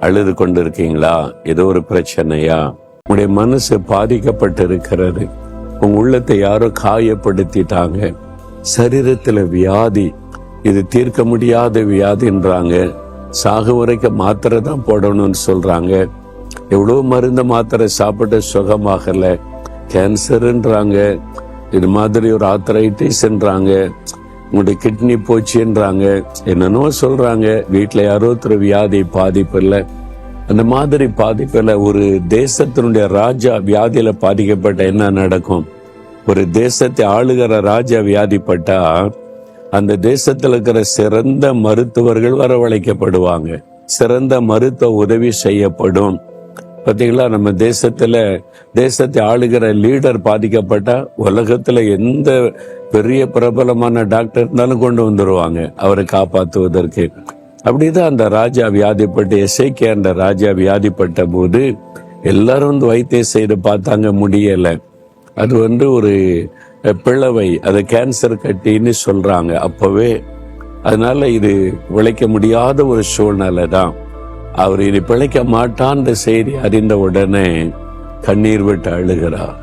அழுது கொண்டு இருக்கீங்களா ஏதோ ஒரு பிரச்சனையா? உங்களுடைய மனசு பாதிக்கப்பட்டு இருக்கிறது உங்க உள்ளத்தை யாரோ காயப்படுத்திட்டாங்க. சரீரத்துல வியாதி. இது தீர்க்க முடியாத வியாதின்றாங்க. சாகு வரைக்கும் மாத்திரை தான் போடணும்னு சொல்றாங்க. எவ்வளவு மருந்து மாத்திரை சாப்பிட்டு சுகமாகல. கேன்சர்ன்றாங்க. இது மாதிரி ஒரு ஆத்தரைட்டிஸ்ன்றாங்க உங்களுடைய கிட்னி போச்சுன்றாங்க. என்னென்னோ சொல்றாங்க. வீட்டில் யாரோ ஒருத்தர் வியாதி பாதிப்பு இல்லை அந்த மாதிரி பாதிப்பில் ஒரு தேசத்தினுடைய ராஜா வியாதியில பாதிக்கப்பட்ட என்ன நடக்கும்? ஒரு தேசத்தை ஆளுகிற ராஜா வியாதிப்பட்டா அந்த தேசத்தில் இருக்கிற சிறந்த மருத்துவர்கள் வரவழைக்கப்படுவாங்க. சிறந்த மருத்துவ உதவி செய்யப்படும். பார்த்தீங்களா நம்ம தேசத்தில் தேசத்தை ஆளுகிற லீடர் பாதிக்கப்பட்டால் உலகத்தில் எந்த பெரிய பிரபலமான டாக்டர் இருந்தாலும் கொண்டு வந்துடுவாங்க அவரை காப்பாற்றுவதற்கு அப்படிதான் அந்த ராஜா வியாதிப்பட்ட எஸ்ஐகே அந்த ராஜா வியாதிப்பட்ட போது எல்லாரும் வந்து வைத்தியம் செய்து பார்த்தாங்க முடியலை. அது வந்து ஒரு பிளவை அதை கேன்சர் கட்டின்னு சொல்கிறாங்க அப்போவே. அதனால இது உழைக்க முடியாத ஒரு சூழ்நிலை தான் அவர் இனி பிழைக்க மாட்டான்ற செய்தி அறிந்த உடனே கண்ணீர் விட்டு அழுகிறார்.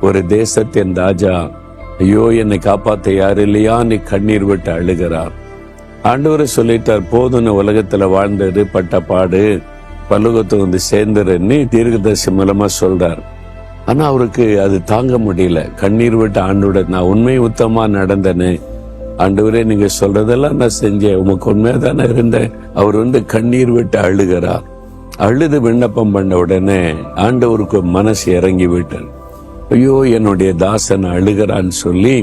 ஒரு தேசத்தின் ராஜா ஐயோ என்னை காப்பாத்த யார் இல்லையா? நீ கண்ணீர் விட்டு அழுகிறார். ஆண்டவர் சொல்லிட்டார் போதுன்னு உலகத்துல வாழ்ந்தது பட்ட பாடு பல்லுகத்தை வந்து சேர்ந்துருன்னு தீர்க்கதர்சி மூலமா சொல்றார். ஆனா அவருக்கு அது தாங்க முடியல. கண்ணீர் விட்டு ஆண்டோட நான் உண்மை உத்தமா நடந்தேன்னு ஆண்டவரே நீங்க சொல்றதெல்லாம் நான் செஞ்சேன். உமக்கு உண்மையா தானே இருந்தேன். அவர் வந்து கண்ணீர் விட்டு அழுகிறார். அழுது விண்ணப்பம் பண்ண உடனே ஆண்டவருக்கு மனசு இறங்கி விட்டார் ஐயோ என்னுடைய தாசன் அழுகிறான்னு சொல்லி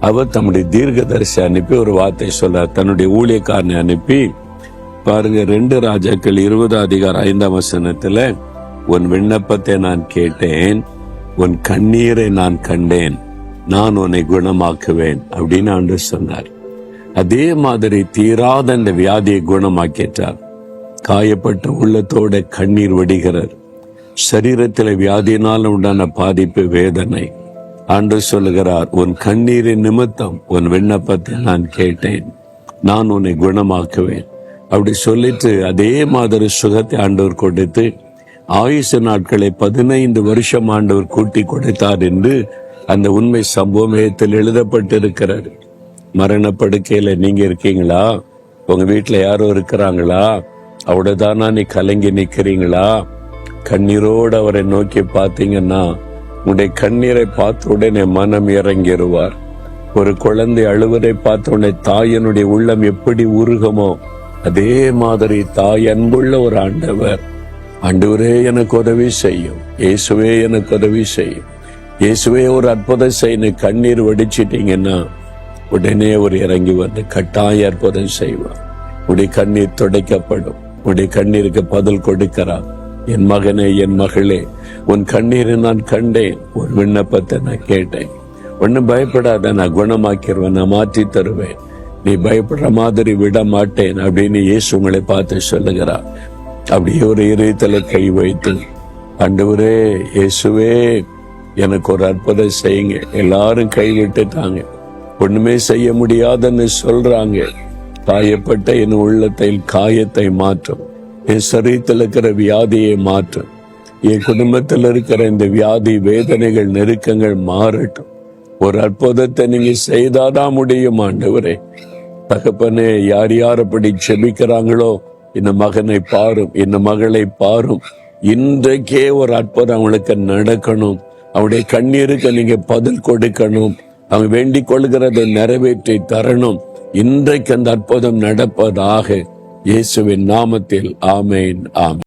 அவர் தம்முடைய தீர்க்கதரிசி அனுப்பி ஒரு வார்த்தை சொல்றார். தன்னுடைய ஊழியக்காரனை அனுப்பி பாருங்க ரெண்டு ராஜாக்கள் இருபது அதிகாரம் ஐந்தாம் வசனத்துல உன் விண்ணப்பத்தை நான் கேட்டேன் உன் கண்ணீரை நான் கண்டேன். நான் உன்னை குணமாக்குவேன் அப்படின்னு ஆண்டு சொன்னார். அதே மாதிரி தீராத அந்த வியாதியை குணமாக்கிட்டார். காயப்பட்ட உள்ளத்தோட கண்ணீர் வடிகிறார். சரீரத்தில் வியாதியினால் உண்டான பாதிப்பு வேதனை. ஆண்டு சொல்லுகிறார் உன் கண்ணீரின் நிமித்தம் உன் விண்ணப்பத்தை நான் கேட்டேன். நான் உன்னை குணமாக்குவேன். அப்படி சொல்லிட்டு அதே மாதிரி சுகத்தை ஆண்டவர் கொடுத்து ஆயுச நாட்களை பதினைந்து வருஷம் ஆண்டவர் கூட்டி கொடுத்தார் என்று அந்த உண்மை சம்பவத்தில் எழுதப்பட்டிருக்கிறார் மரணப்படுக்கையில நீங்க இருக்கீங்களா? உங்க வீட்டுல யாரோ இருக்கிறாங்களா? அவ்வளவுதானா நீ கலங்கி நிக்கிறீங்களா? கண்ணீரோடு அவரை நோக்கி பார்த்தீங்கன்னா உன்னுடைய கண்ணீரை பார்த்த உடனே மனம் இறங்கிடுவார் ஒரு குழந்தை அழுவதை பார்த்த உடனே தாயனுடைய உள்ளம் எப்படி உருகமோ அதே மாதிரி தாய் அன்புள்ள ஒரு ஆண்டவர். ஆண்டவரே எனக்கு உதவி செய்யும். இயேசுவே எனக்கு உதவி செய்யும். இயேசுவே ஒரு அற்புதம் செய்யணும் கண்ணீர் வடிச்சிட்டீங்கன்னா உடனே ஒரு இறங்கி வந்து கட்டாய அற்புதம் செய்வார். உடைய கண்ணீர் துடைக்கப்படும். உடைய கண்ணீருக்கு பதில் கொடுக்கிறார். என் மகனே என் மகளே உன் கண்ணீரை நான் கண்டேன். ஒரு விண்ணப்பத்தை நான் கேட்டேன். ஒன்னும் பயப்படாத நான் குணமாக்கிடுவேன் நான் மாற்றி தருவேன். நீ பயப்படுற மாதிரி விட மாட்டேன் அப்படின்னு இயேசு உங்களை பார்த்து சொல்லுகிறார். அப்படியே ஒரு இதயத்துல கை வைத்து அண்டு இயேசுவே எனக்கு ஒரு அற்புதம் செய்யுங்க. எல்லாரும் கையிலிட்டுட்டாங்க. ஒண்ணுமே செய்ய முடியாதுன்னு சொல்றாங்க. காயப்பட்ட என் உள்ளத்தில் காயத்தை மாற்றும். என் சரீரத்தில் இருக்கிற வியாதியை மாற்றும். என் குடும்பத்தில் இருக்கிற இந்த வியாதி வேதனைகள் நெருக்கங்கள் மாறட்டும். ஒரு அற்புதத்தை நீங்க செய்தாதான் முடியும் ஆண்டவரே. தகப்பனே யார் யார் அப்படி செபிக்கிறாங்களோ இந்த மகனை பாரும் இந்த மகளை பாரும். இன்றைக்கே ஒரு அற்புதம் அவங்களுக்கு நடக்கணும். அவருடைய கண்ணீருக்கு நீங்க பதில் கொடுக்கணும். அவங்க வேண்டிக் கொள்கிறதை நிறைவேற்றி தரணும். இன்றைக்கு அந்த அற்புதம் நடப்பதாக இயேசுவின் நாமத்தில். ஆமேன் ஆம்